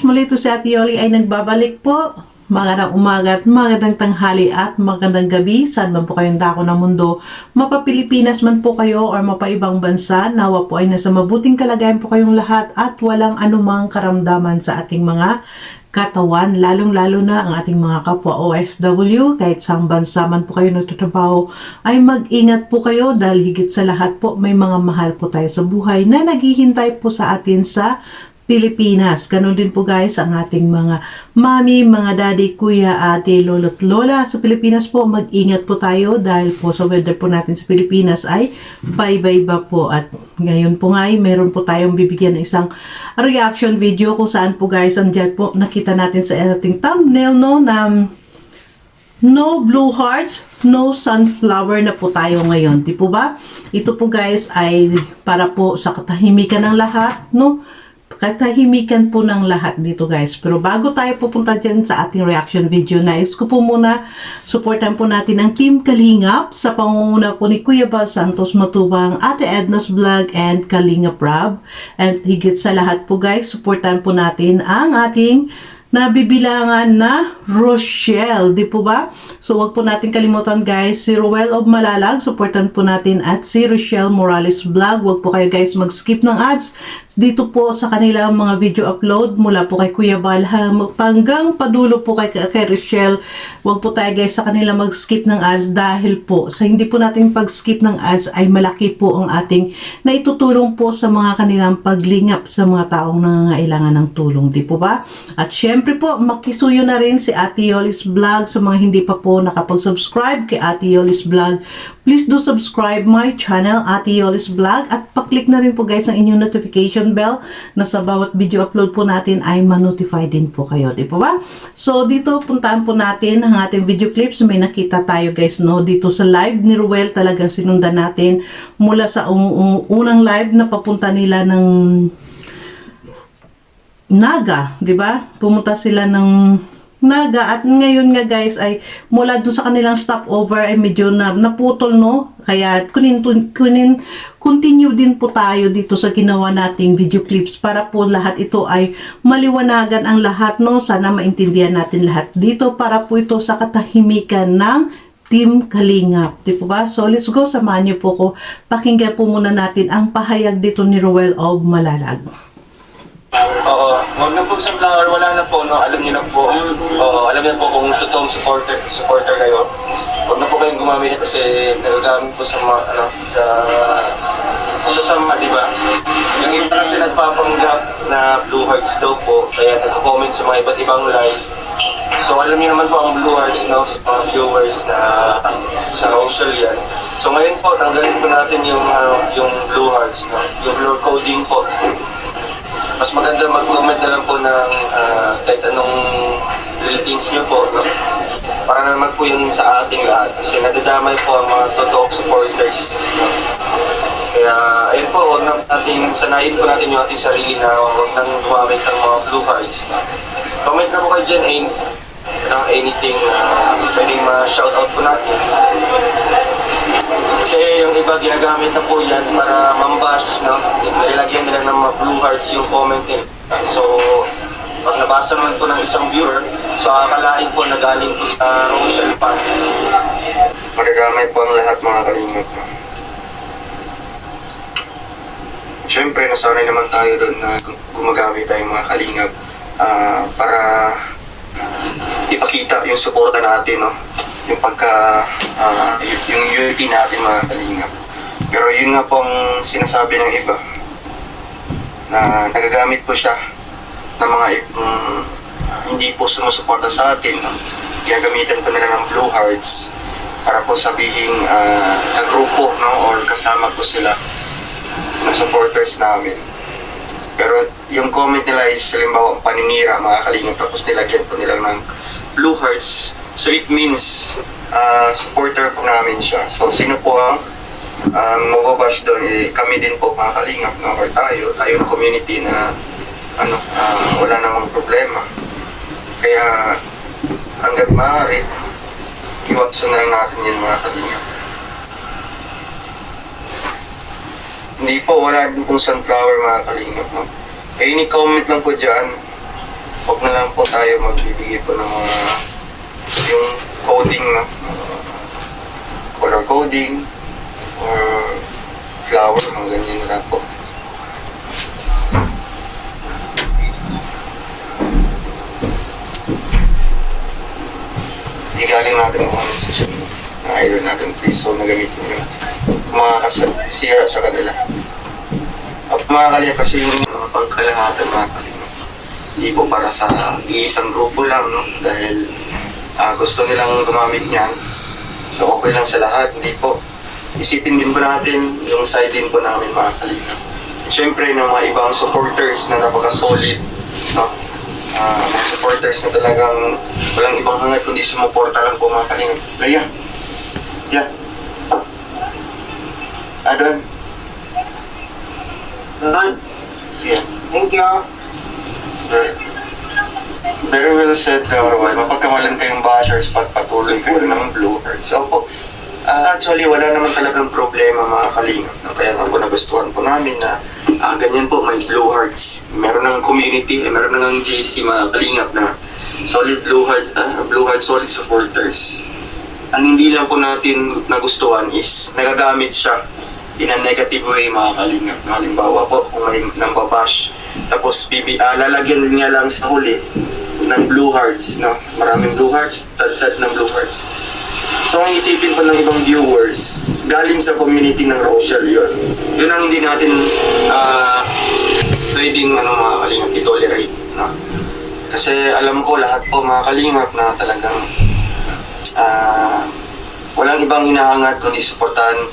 Guys! Muli ito si Ate Yoli ay nagbabalik po. Magandang umaga at magandang tanghali at magandang gabi. Saan man po kayong dako ng mundo. Mapa Pilipinas man po kayo or mapa ibang bansa. Nawa po ay nasa mabuting kalagayan po kayong lahat at walang anumang karamdaman sa ating mga katawan, lalong-lalo na ang ating mga kapwa OFW, kahit saan bansa man po kayo nagtatrabaho, ay mag-ingat po kayo dahil higit sa lahat po may mga mahal po tayo sa buhay na naghihintay po sa atin sa Pilipinas. Ganon din po guys ang ating mga mami, mga daddy, kuya, ate, lolo't lola sa Pilipinas po. Mag-ingat po tayo dahil po sa weather po natin sa Pilipinas ay bye-bye po. At ngayon po nga ay meron po tayong bibigyan ng isang reaction video kung saan po guys, andyan po nakita natin sa ating thumbnail no na No blue hearts, no sunflower na po tayo ngayon. Di po ba? Ito po guys ay para po sa katahimikan ng lahat, no? Katahimikan po ng lahat dito guys. Pero bago tayo pupunta dyan sa ating reaction video, nais ko po muna supportan po natin ang Team Kalingap sa pangunguna po ni Kuya Bal Santos Matubang, Ate Edna's Vlog, and Kalingap Rob. And higit sa lahat po guys, supportan po natin ang ating nabibilangan na Rochelle, di po ba? So wag po natin kalimutan guys, si Roel of Malalag, supportan po natin at si Rochelle Morales Vlog. Wag po kayo guys mag-skip ng ads dito po sa kanilang mga video upload mula po kay Kuya Bal hanggang padulo po kay, kay Rochelle. Wag po tayo guys sa kanila mag-skip ng ads dahil po sa hindi po natin pag-skip ng ads ay malaki po ang ating naitutulong po sa mga kanilang paglingap sa mga taong nangangailangan ng tulong, di po ba? At syempre po, makisuyo na rin si Ate Yolis Vlog sa mga hindi pa po nakapag-subscribe kay Ate Yolis Vlog. Please do subscribe my channel, Ate Yolis Vlog at paklik na rin po guys ang inyong notification bell na sa bawat video upload po natin ay ma-notify din po kayo, di po ba? So dito puntaan po natin ang ating video clips. May nakita tayo guys no dito sa live ni Ruel talagang sinundan natin mula sa un- un- unang live na papunta nila ng Naga, 'di ba? Pumunta sila ng Naga at ngayon nga guys ay mula doon sa kanilang stopover ay medyo na naputol no. Kaya kunin, kunin continue din po tayo dito sa ginawa nating video clips para po lahat ito ay maliwanagan ang lahat no. Sana maintindihan natin lahat dito para po ito sa katahimikan ng Team Kalingap. Di po ba? So, let's go. Samahan niyo po ko. Pakinggan po muna natin ang pahayag dito ni Roel of Malalag. Oo, wag na po sunflower, wala na po, no? Alam niyo na po. Oo, alam niyo po kung totoong supporter, supporter kayo. Wag na po kayong gumamit kasi nagagamit po sa mga, ano, sa, sa sama, di ba? Yung iba kasi nagpapanggap na Blue Hearts daw po, kaya nagko-comment sa mga iba't ibang live. So alam niyo naman po ang Blue Hearts, no? Sa mga viewers na sa social yan. So ngayon po, tanggalin po natin yung, ano, yung Blue Hearts, no? Yung blur coding po mas maganda mag-comment na lang po ng ah, kahit anong greetings nyo po. No? Para naman po yun sa ating lahat. Kasi nadadamay po ang mga totoong supporters. No? Kaya, ayun po, huwag na natin, sanayin po natin yung ating sarili na huwag nang gumamit ng mga blue cards. No? Comment na po kayo dyan, any, ng anything na pwedeng ma-shoutout po natin. Iba ginagamit na po yan para mambash, no? Nilagyan nila ng blue hearts yung comment nila. So, pag nabasa naman po ng isang viewer, so akalain po na galing po sa Rochelle fans. Magagamay po ang lahat mga kalingap. Siyempre, nasanay naman tayo doon na gumagamit tayong mga kalingap ah, para ipakita yung suporta natin, no? Yung pagka, y- yung unity natin mga kalingap. Pero yun nga po sinasabi ng iba na nagagamit po siya ng mga um, hindi po sumusuporta sa atin. No? Ginagamitan po nila ng blue hearts para po sabihin uh, kagrupo no? or kasama po sila ng supporters namin. Pero yung comment nila is halimbawa paninira mga kalingap tapos nilagyan po nila ng blue hearts. So it means uh, supporter po namin siya. So sino po ang ang mababash doon eh, kami din po mga kalingap no? or tayo, tayong community na ano, ah, wala namang problema. Kaya hanggat maaari, iwaksan na lang natin yan mga kalingap. Hindi po, wala din pong sunflower mga kalingap. No? Any comment lang po dyan, huwag na lang po tayo magbibigay po ng mga yung coding na color coding or flower, mga ganyan lang po. Hindi galing natin kung ano sa siya. Ang idol natin, please, so nagamitin nyo. Mga kasira sa kanila. At mga kalya kasi yung mga pangkalahatan mga kalya. Hindi po para sa iisang grupo lang, no? Dahil ah, gusto nilang gumamit niyan. So okay lang sa lahat, hindi po. Isipin din po natin yung side din po namin mga kalya. Siyempre, ng mga ibang supporters na napaka-solid, no? Ah, mga supporters na talagang walang ibang hangat kundi sumuporta lang po mga kalingap. Laya. Yan. Adon. Good. Siya. Thank you. Very, very well said, Kawarway. Mapagkamalan kayong bashers pag patuloy kayo ng blue hearts. Opo. Ah, actually, wala naman talagang problema mga kalingap. Kaya nga po nagustuhan po namin na ah, ganyan po, may blue hearts. Meron ng community, eh, meron ng GC mga kalingap na solid blue heart, ah, blue heart solid supporters. Ang hindi lang po natin nagustuhan is nagagamit siya in a negative way mga kalingap. Halimbawa po, kung may nambabash, tapos bibi, ah, lalagyan niya lang sa huli ng blue hearts, no? Maraming blue hearts, tad-tad ng blue hearts. So, ang isipin po ng ibang viewers, galing sa community ng Rochelle yun. Yun ang hindi natin ah pwedeng ano, mga kalingap i-tolerate. No? Kasi alam ko lahat po mga kalingap na talagang ah walang ibang hinahangat kundi suportahan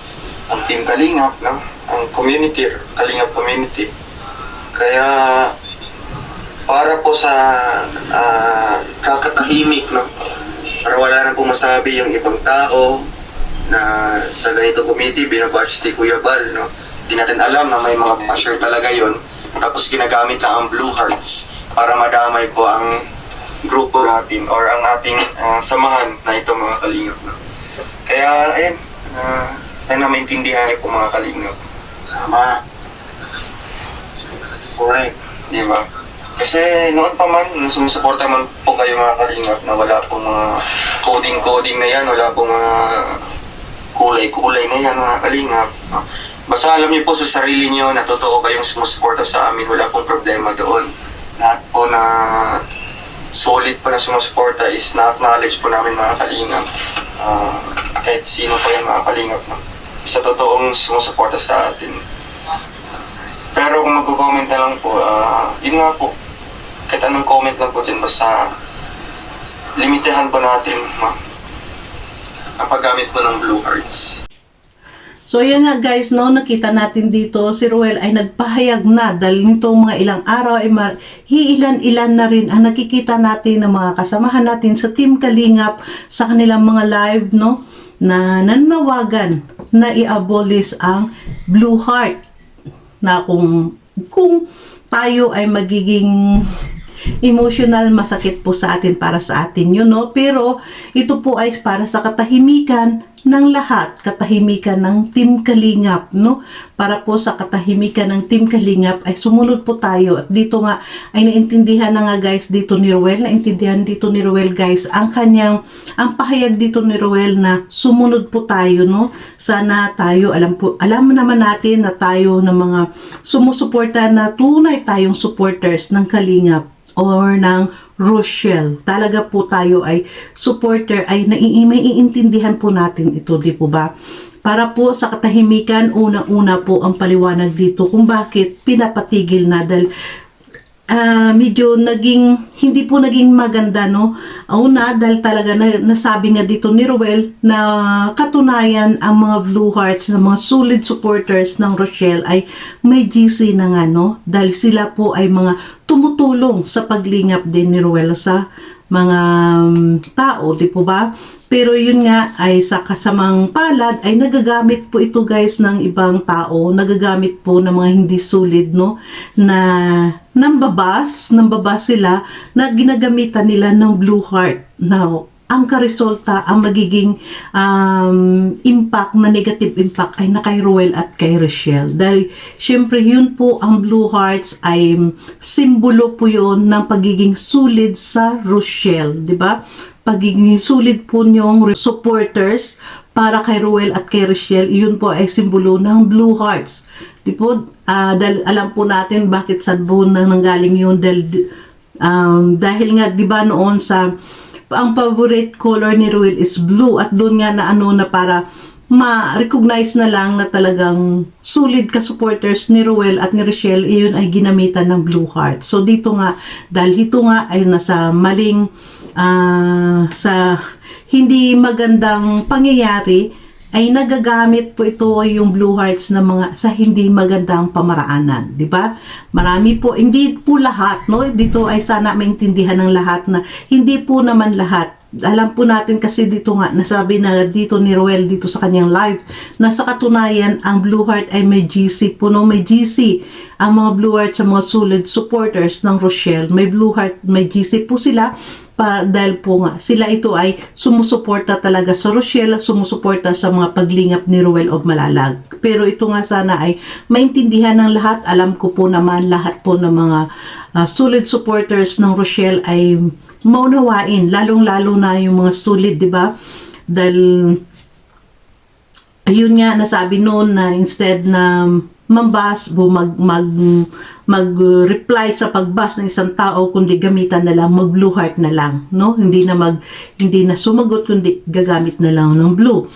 ang Team Kalingap, no? ang community, Kalingap community. Kaya para po sa ah, kakatahimik, no? Para wala na pong masabi yung ibang tao na sa ganito committee, binabash si Kuya Bal, no? Hindi natin alam na may mga basher talaga yon Tapos ginagamit lang ang Blue Hearts para madamay po ang grupo natin or ang ating ah, samahan na ito mga kalingap. No? Kaya, ayun, uh, sana maintindihan niyo po mga kalingap. Tama. Correct. Di ba? Kasi noon pa man, nung sumusuporta man po kayo mga kalingap na wala pong mga coding-coding na yan, wala pong mga kulay-kulay na yan mga kalingap. Basta alam niyo po sa sarili niyo na totoo kayong sumusuporta sa amin, wala pong problema doon. Lahat po na solid pa na sumusuporta is na-acknowledge po namin mga kalingap. Ah, kahit sino pa yan mga kalingap. No? Sa totoong sumusuporta sa atin. Pero kung magko-comment na lang po, ah, yun nga po. Kahit anong comment lang po dyan, basta limitahan po natin no? ang paggamit po ng Blue Hearts. So yan nga guys, no, nakita natin dito si Ruel ay nagpahayag na dahil nitong mga ilang araw ay mar- iilan-ilan na rin ang nakikita natin ng mga kasamahan natin sa Team Kalingap sa kanilang mga live, no, na nanawagan na i-abolish ang Blue Heart na kung kung tayo ay magiging emotional masakit po sa atin para sa atin yun no? Pero ito po ay para sa katahimikan ng lahat katahimikan ng Team Kalingap no? Para po sa katahimikan ng Team Kalingap ay sumunod po tayo. At dito nga ay naintindihan na nga guys dito ni Ruel naintindihan dito ni Ruel guys ang kanyang ang pahayag dito ni Ruel na sumunod po tayo no? Sana tayo alam po alam naman natin na tayo ng mga sumusuporta na tunay tayong supporters ng Kalingap or ng Rochelle. Talaga po tayo ay supporter, ay nai- maiintindihan po natin ito, di po ba? Para po sa katahimikan, una-una po ang paliwanag dito kung bakit pinapatigil na dahil ah, medyo naging, hindi po naging maganda, no? Una, dahil talaga na, nasabi nga dito ni Roel na katunayan ang mga Blue Hearts, na mga solid supporters ng Rochelle ay may GC na nga, no? Dahil sila po ay mga tumutulong sa paglingap din ni Roel sa mga um, tao, di po ba? Pero yun nga ay sa kasamang palad ay nagagamit po ito guys ng ibang tao, nagagamit po ng mga hindi sulit no na nambabas, nambabas sila na ginagamitan nila ng blue heart. Now, ang karesulta, ang magiging um, impact na negative impact ay na kay Ruel at kay Rochelle. Dahil syempre yun po ang Blue Hearts ay simbolo po yun ng pagiging sulit sa Rochelle, di ba? Pagiging sulit po niyong supporters para kay Ruel at kay Rochelle, yun po ay simbolo ng Blue Hearts. Di po, ah, dahil alam po natin bakit sa buon nang nanggaling yun dahil um, dahil nga 'di ba noon sa ang favorite color ni Ruel is blue at doon nga na ano na para ma-recognize na lang na talagang solid ka supporters ni Ruel at ni Rochelle iyon ay ginamitan ng blue heart. So dito nga dahil ito nga ay nasa maling ah, sa hindi magandang pangyayari ay nagagamit po ito yung blue hearts na mga sa hindi magandang pamaraanan, di ba? Marami po, hindi po lahat, no? Dito ay sana maintindihan ng lahat na hindi po naman lahat. Alam po natin kasi dito nga, nasabi na dito ni Roel dito sa kanyang live, na sa katunayan, ang blue heart ay may GC po, no? May GC. Ang mga blue heart sa mga solid supporters ng Rochelle, may blue heart, may GC po sila pa dahil po nga sila ito ay sumusuporta talaga sa Rochelle, sumusuporta sa mga paglingap ni Ruel of Malalag. Pero ito nga sana ay maintindihan ng lahat. Alam ko po naman lahat po ng mga ah, solid supporters ng Rochelle ay maunawain, lalong-lalo na yung mga solid, di ba? Dahil ayun nga nasabi noon na instead na mambas mag mag mag-reply sa pagbas ng isang tao kundi gamitan na lang mag blue heart na lang no? Hindi na mag hindi na sumagot kundi gagamit na lang ng blue.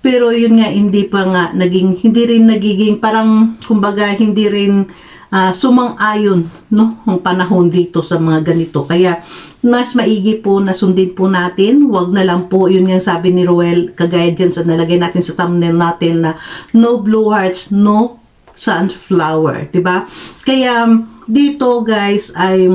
Pero yun nga hindi pa nga naging hindi rin nagiging parang kumbaga hindi rin ah, sumang-ayon no? Ang panahon dito sa mga ganito. Kaya mas maigi po na sundin po natin. Wag na lang po yun nga sabi ni Roel kagaya dyan sa nalagay natin sa thumbnail natin na no blue hearts no sunflower di ba kaya dito guys ay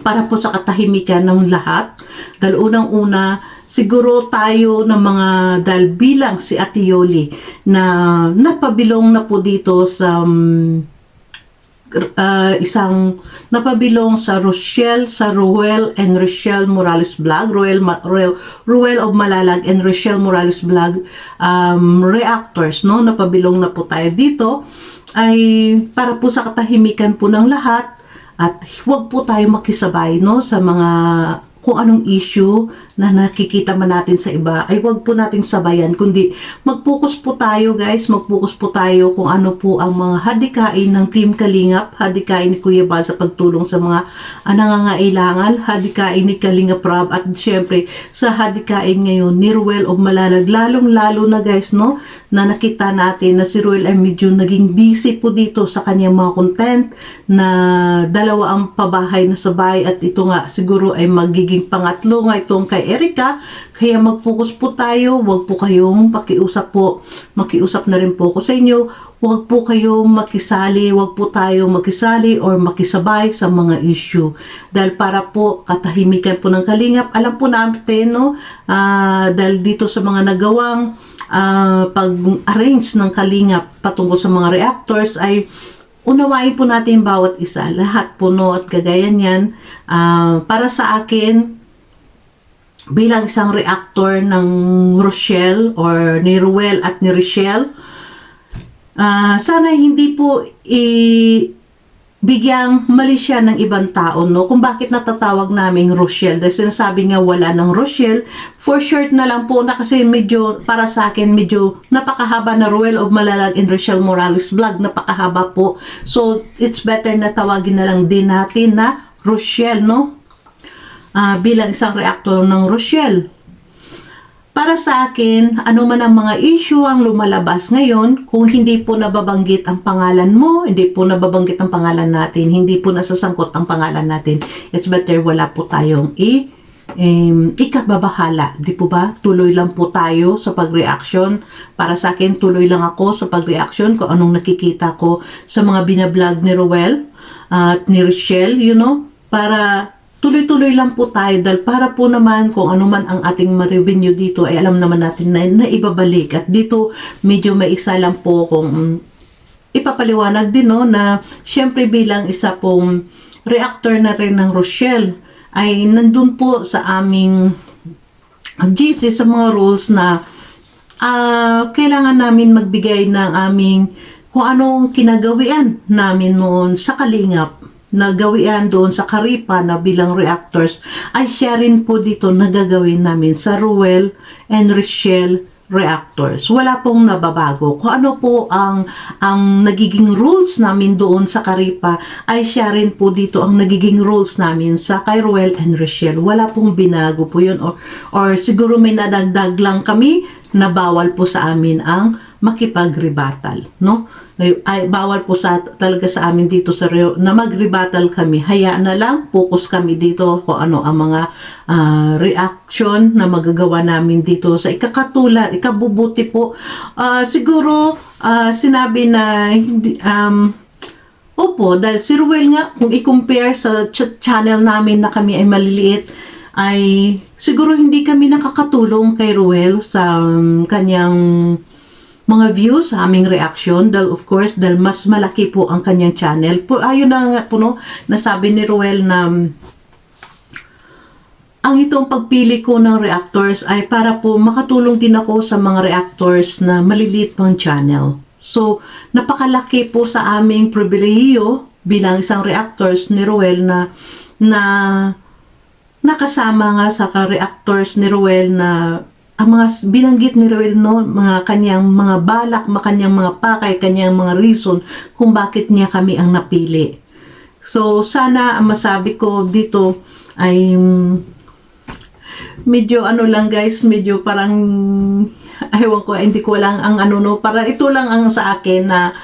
para po sa katahimikan ng lahat. Dahil unang-una, siguro tayo ng mga, dahil bilang si Ate Yoli, na napabilong na po dito sa um, uh, isang napabilong sa Rochelle, sa Ruel and Rochelle Morales Vlog, Ruel, Ruel, Ruel of Malalag and Rochelle Morales Vlog um, reactors, no? Napabilong na po tayo dito. Ay para po sa katahimikan po ng lahat at huwag po tayo makisabay no? Sa mga kung anong issue na nakikita man natin sa iba ay huwag po nating sabayan kundi mag-focus po tayo guys. Mag-focus po tayo kung ano po ang mga hadikain ng Team Kalingap hadikain ni Kuya Bal sa pagtulong sa mga ah, nangangailangan hadikain ni Kalingap Rob at syempre sa hadikain ngayon ni Ruel of Malalag. Lalong lalo na guys no na nakita natin na si Ruel ay medyo naging busy po dito sa kanyang mga content na dalawa ang pabahay na sabay at ito nga siguro ay magiging pangatlo nga itong kay Erika. Kaya mag-focus po tayo. Wag po kayong pakiusap po. Makiusap na rin po ako sa inyo. Wag po kayong makisali. Wag po tayo makisali or makisabay sa mga issue. Dahil para po katahimikan po ng kalingap alam po natin no ah, dahil dito sa mga nagawang ah, pag-arrange ng kalingap patungkol sa mga reactors ay unawain po natin bawat isa. Lahat po no at kagaya niyan. ah, para sa akin, bilang isang reactor ng Rochelle or ni Ruel at ni Rochelle, ah, sana hindi po i bigyang mali siya ng ibang tao, no? Kung bakit natatawag naming Rochelle. Dahil sinasabi nga wala ng Rochelle, for short na lang po na kasi medyo, para sa akin, medyo napakahaba na Ruel of Malalag and Rochelle Morales vlog. Napakahaba po. So, it's better na tawagin na lang din natin na Rochelle, no? Ah, bilang isang reactor ng Rochelle. Para sa akin, ano man ang mga issue ang lumalabas ngayon, kung hindi po nababanggit ang pangalan mo, hindi po nababanggit ang pangalan natin, hindi po nasasangkot ang pangalan natin, it's better wala po tayong i um, ikababahala. Di po ba? Tuloy lang po tayo sa pag-reaction. Para sa akin, tuloy lang ako sa pag-reaction kung anong nakikita ko sa mga binablog ni Roel at ni Rochelle, you know, para tuloy-tuloy lang po tayo dahil para po naman kung ano man ang ating ma-revenue dito ay alam naman natin na, na ibabalik. At dito medyo may isa lang po kung mm, ipapaliwanag din no na syempre bilang isa pong reactor na rin ng Rochelle ay nandun po sa aming GC sa mga rules na ah, kailangan namin magbigay ng aming kung anong kinagawian namin noon sa Kalingap na gawian doon sa Karipa na bilang reactors ay siya rin po dito na gagawin namin sa Ruel and Richelle reactors. Wala pong nababago. Kung ano po ang ang nagiging rules namin doon sa Karipa ay siya rin po dito ang nagiging rules namin sa kay Ruel and Richelle. Wala pong binago po yun or, or siguro may nadagdag lang kami na bawal po sa amin ang makipag-rebuttal, no? Ay, ay, bawal po sa talaga sa amin dito sa Rio na mag-rebuttal kami. Hayaan na lang, focus kami dito kung ano ang mga ah, reaction na magagawa namin dito sa ikakatulad, ikabubuti po. Ah, siguro ah, sinabi na hindi um, Opo, dahil si Ruel nga, kung i-compare sa ch- channel namin na kami ay maliliit, ay siguro hindi kami nakakatulong kay Ruel sa um, kanyang mga views, sa aming reaction, dahil of course, dahil mas malaki po ang kanyang channel. Po, ayun na nga po, no, nasabi ni Ruel na um, ang itong pagpili ko ng reactors ay para po makatulong din ako sa mga reactors na maliliit pang channel. So, napakalaki po sa aming pribilehiyo bilang isang reactors ni Ruel na na nakasama nga sa ka-reactors ni Ruel na ang mga binanggit ni Ruel no, mga kanyang mga balak, mga kanyang mga pakay, kanyang mga reason kung bakit niya kami ang napili. So, sana ang masabi ko dito ay mm, medyo ano lang guys, medyo parang ayaw ko, hindi ko lang ang ano no, para ito lang ang sa akin na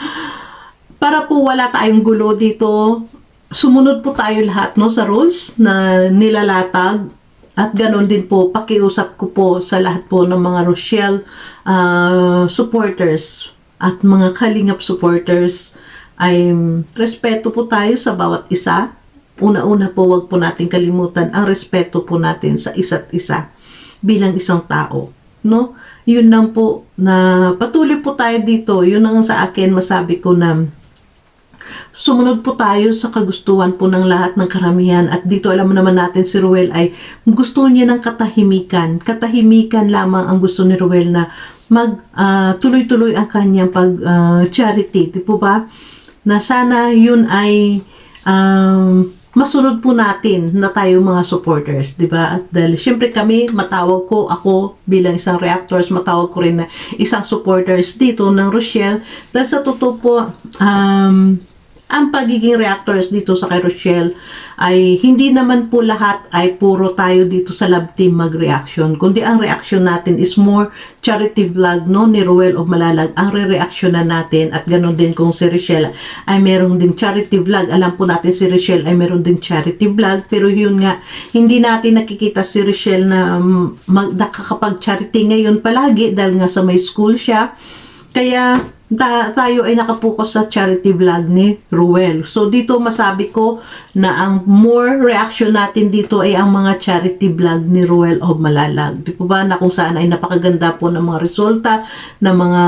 para po wala tayong gulo dito, sumunod po tayo lahat no sa rules na nilalatag at ganon din po, pakiusap ko po sa lahat po ng mga Rochelle ah, supporters at mga Kalingap supporters ay respeto po tayo sa bawat isa. Una-una po, wag po natin kalimutan ang respeto po natin sa isa't isa bilang isang tao. No? Yun lang po na patuloy po tayo dito. Yun ang sa akin masabi ko na sumunod po tayo sa kagustuhan po ng lahat ng karamihan at dito alam naman natin si Ruel ay gusto niya ng katahimikan katahimikan lamang ang gusto ni Ruel na mag ah, tuloy-tuloy ang kanyang pag ah, charity di po ba na sana yun ay um, masunod po natin na tayo mga supporters, di ba? At dahil syempre kami, matawag ko ako bilang isang reactors, matawag ko rin na isang supporters dito ng Rochelle. Dahil sa totoo po, um, ang pagiging reactors dito sa kay Rochelle ay hindi naman po lahat ay puro tayo dito sa lab team mag-reaction. Kundi ang reaction natin is more charity vlog no, ni Ruel of Malalag. Ang re-reaction na natin at ganun din kung si Rochelle ay meron din charity vlog. Alam po natin si Rochelle ay meron din charity vlog. Pero yun nga, hindi natin nakikita si Rochelle na um, mag, nakakapag-charity ngayon palagi dahil nga sa may school siya. Kaya ta- tayo ay nakapokus sa charity vlog ni Ruel. So dito masabi ko na ang more reaction natin dito ay ang mga charity vlog ni Ruel of Malalag. Di po ba na kung saan ay napakaganda po ng mga resulta ng mga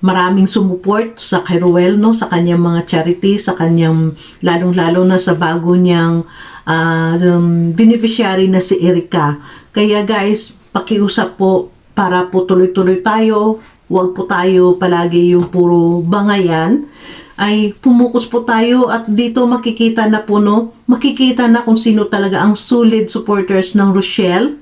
maraming sumuport sa kay Ruel, no, sa kanyang mga charity, sa kanyang lalong-lalo na sa bago niyang ah, um, beneficiary na si Erika. Kaya guys, pakiusap po para po tuloy-tuloy tayo, huwag po tayo palagi yung puro bangayan, ay pumukus po tayo at dito makikita na po, no, makikita na kung sino talaga ang solid supporters ng Rochelle,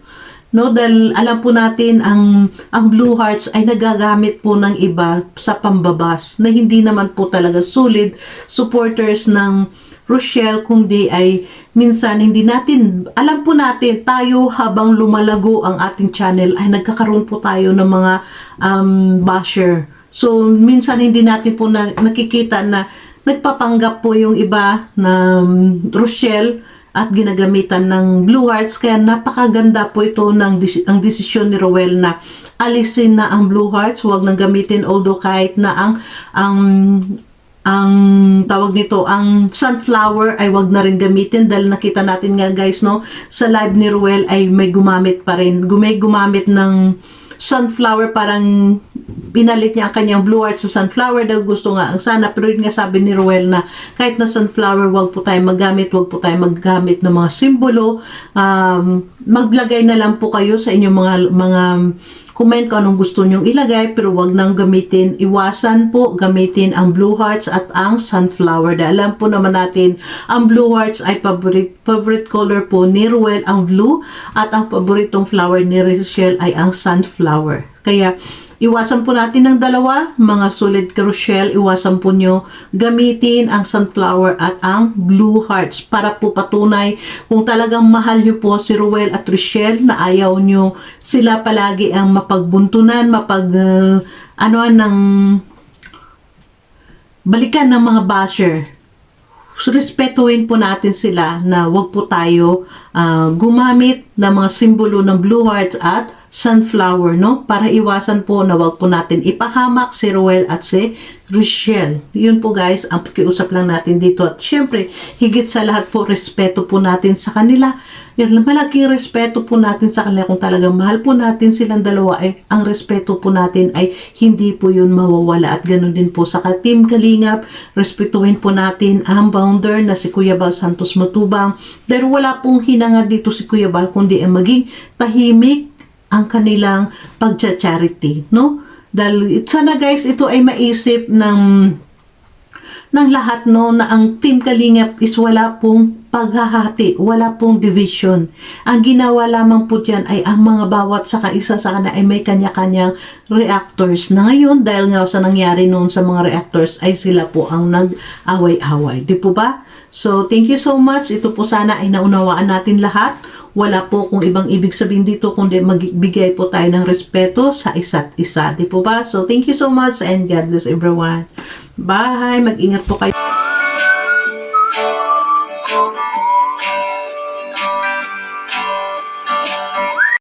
no? Dahil alam po natin ang ang Blue Hearts ay nagagamit po ng iba sa pambabas na hindi naman po talaga solid supporters ng Rochelle kundi ay minsan hindi natin alam po natin tayo habang lumalago ang ating channel ay nagkakaroon po tayo ng mga um, basher. So minsan hindi natin po na, nakikita na nagpapanggap po yung iba na um, Rochelle at ginagamitan ng Blue Hearts. Kaya napakaganda po ito ng ang desisyon ni Rowell na alisin na ang Blue Hearts. Huwag nang gamitin although kahit na ang ang ang tawag nito ang sunflower ay wag na rin gamitin dahil nakita natin nga guys no? Sa live ni Ruel ay may gumamit pa rin. Gumay gumamit ng sunflower parang pinalit niya ang kanyang blue heart sa sunflower daw gusto nga ang sana. Pero yun nga sabi ni Ruel na kahit na sunflower wag po tayo maggamit wag po tayo maggamit ng mga simbolo. Um, maglagay na lang po kayo sa inyong mga mga comment kung anong gusto nyong ilagay pero wag nang gamitin. Iwasan po gamitin ang blue hearts at ang sunflower. Dahil alam po naman natin ang blue hearts ay favorite favorite color po ni Ruel ang blue at ang paboritong flower ni Rachel ay ang sunflower. Kaya Iwasan po natin ng dalawa, mga solid crucial, iwasan po nyo gamitin ang sunflower at ang blue hearts para po patunay kung talagang mahal nyo po si Ruel at Rochelle na ayaw nyo sila palagi ang mapagbuntunan, mapag uh, ano ng balikan ng mga basher. So, respetuhin po natin sila na wag po tayo ah, gumamit ng mga simbolo ng blue hearts at sunflower, no? Para iwasan po na wag po natin ipahamak si Ruel at si Rochelle. Yun po guys, ang pakiusap lang natin dito. At syempre, higit sa lahat po, respeto po natin sa kanila. Yan, malaking respeto po natin sa kanila kung talagang mahal po natin silang dalawa ay ang respeto po natin ay hindi po yun mawawala at ganun din po sa ka-team Kalingap respetuhin po natin ang bounder na si Kuya Bal Santos Matubang dahil wala pong hinanga dito si Kuya Bal kundi ang maging tahimik ang kanilang pagcha-charity no dahil sana guys ito ay maisip ng ng lahat no na ang Team Kalingap is wala pong paghahati, wala pong division. Ang ginawa lamang po dyan ay ang mga bawat sa kaisa sa kana ay may kanya-kanyang reactors. Na ngayon, dahil nga sa nangyari noon sa mga reactors, ay sila po ang nag-away-away. Di po ba? So, thank you so much. Ito po sana ay naunawaan natin lahat. Wala po kung ibang ibig sabihin dito kundi magbigay po tayo ng respeto sa isa't isa. Di po ba? So, thank you so much and God bless everyone. Bye! Mag-ingat po kayo.